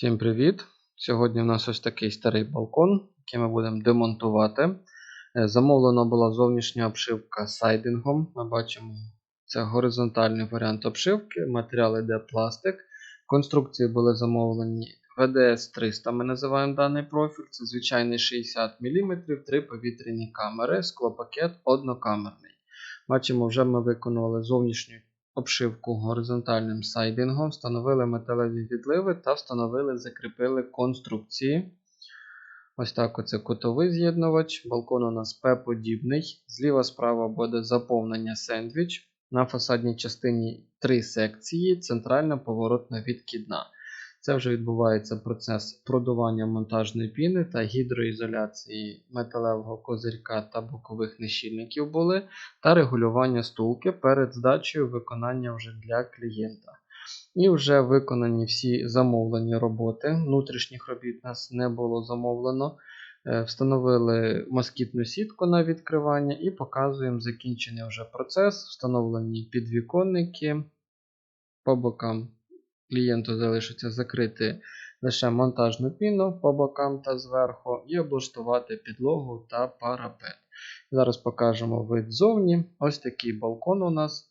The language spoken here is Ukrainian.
Всім привіт! Сьогодні в нас ось такий старий балкон, який ми будемо демонтувати. Е, Замовлена була зовнішня обшивка сайдингом. Ми бачимо, це горизонтальний варіант обшивки. Матеріал йде пластик. Конструкції були замовлені VDS 300. Ми називаємо даний профіль. Це звичайний 60 мм, три повітряні камери, склопакет однокамерний. Бачимо, вже ми виконали зовнішню обшивку горизонтальним сайдингом, встановили металеві відливи та встановили, закріпили конструкції. Ось так оце кутовий з'єднувач. Балкон у нас П-подібний. Зліва справа буде заповнення сендвіч. На фасадній частині три секції, центральна поворотна відкидна. Це вже відбувається процес продування монтажної піни та гідроізоляції металевого козирька та бокових нещільників були, та регулювання стулки перед здачею виконання вже для клієнта. І вже виконані всі замовлені роботи. Внутрішніх робіт нас не було замовлено. Е, Встановили москітну сітку на відкривання і показуємо закінчений вже процес. Встановлені підвіконники по бокам клієнту залишиться закрити лише монтажну піну по бокам та зверху і облаштувати підлогу та парапет. Зараз покажемо вид ззовні. Ось такий балкон у нас.